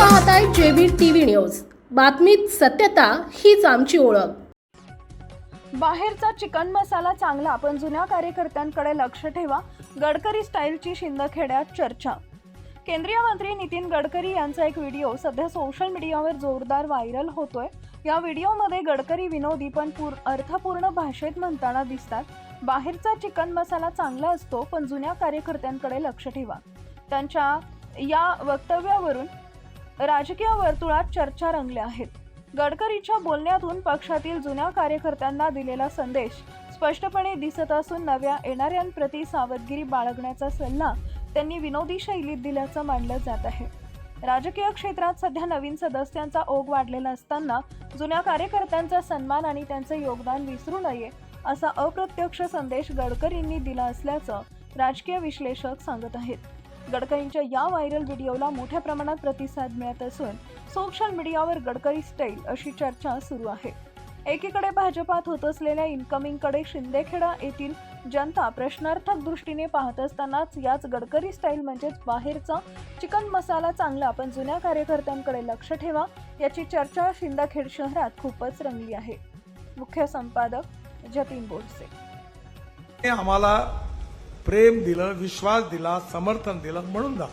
पाहताय JB TV news. बातमीत सत्यता हीच आमची ओळख. बाहेरचा चिकन मसाला चांगला पण जुन्या कार्यकर्त्यांकडे लक्ष ठेवा. गडकरी स्टाईलची शिंदखेड्यात चर्चा. केंद्रीय मंत्री नितीन गडकरी यांचा एक व्हिडिओ सध्या सोशल मीडियावर जोरदार व्हायरल होतोय. या व्हिडिओमध्ये गडकरी विनोदी पण पूर अर्थपूर्ण भाषेत म्हणताना दिसतात. बाहेरचा चिकन मसाला चांगला असतो पण जुन्या कार्यकर्त्यांकडे लक्ष ठेवा. त्यांच्या या वक्तव्यावरून राजकीय वर्तुळात चर्चा रंगल्या आहेत. गडकरींच्या बोलण्यातून पक्षातील जुन्या कार्यकर्त्यांना दिलेला संदेश स्पष्टपणे दिसत असून नव्या येणाऱ्यांप्रती सावधगिरी बाळगण्याचा सल्ला त्यांनी विनोदी शैलीत दिल्याचं मानलं जात आहे. राजकीय क्षेत्रात सध्या नवीन सदस्यांचा ओघ वाढलेला असताना जुन्या कार्यकर्त्यांचा सन्मान आणि त्यांचे योगदान विसरू नये असा अप्रत्यक्ष संदेश गडकरींनी दिला असल्याचं राजकीय विश्लेषक सांगत आहेत. गडकरींच्या या व्हायरल व्हिडिओला मोठ्या प्रमाणात प्रतिसाद मिळत असून सोशल मीडियावर गडकरी स्टाईल अशी चर्चा सुरू आहे. एकीकडे भाजपात होत असलेल्या इन्कमिंगकडे शिंदेखेडा येथील जनता प्रश्नार्थक दृष्टीने पाहत असतानाच याच गडकरी स्टाईल म्हणजेच बाहेरचा चिकन मसाला चांगला पण जुन्या कार्यकर्त्यांकडे लक्ष ठेवा याची चर्चा शिंदखेड शहरात खूपच रंगली आहे. मुख्य संपादक जतीन बोरसे. आम्हाला प्रेम दिलं विश्वास दिला समर्थन दिलं म्हणून जा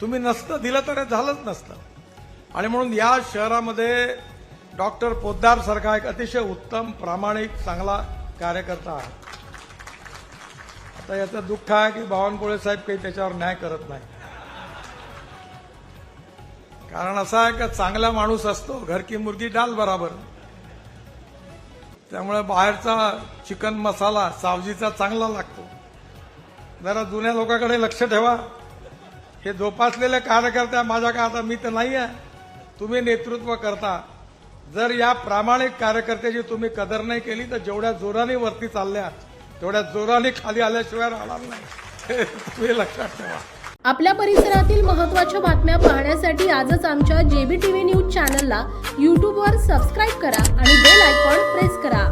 तुम्ही नसतं दिलं तर झालंच नसतं. आणि म्हणून या शहरामध्ये डॉक्टर पोद्दार सारखा एक अतिशय उत्तम प्रामाणिक चांगला कार्यकर्ता आहे. आता याचं दुःख आहे की बावनकुळे साहेब काही त्याच्यावर न्याय करत नाही. कारण असं आहे का चांगला माणूस असतो घरकी मुर्गी डाल बराबर. त्यामुळे बाहेरचा चिकन मसाला सावजीचा चांगला लागतो. जरा जुन्या लोकांकडे लक्ष ठेवा. हे जोपासलेले कार्यकर्ते माझ्या का आता मी तर नाही आहे तुम्ही नेतृत्व करता. जर या प्रामाणिक कार्यकर्त्याची तुम्ही कदर नाही केली तर जेवढ्या जोराने वरती चालल्या तेवढ्या जोराने खाली आल्याशिवाय राहणार नाही. तुम्ही लक्षात ठेवा. आपल्या परिसरातील महत्त्वाच्या बातम्या पाहण्यासाठी आजच आमच्या जेबी टीव्ही न्यूज चॅनलला यूट्यूबवर सबस्क्राईब करा आणि बेल आयकॉन प्रेस करा.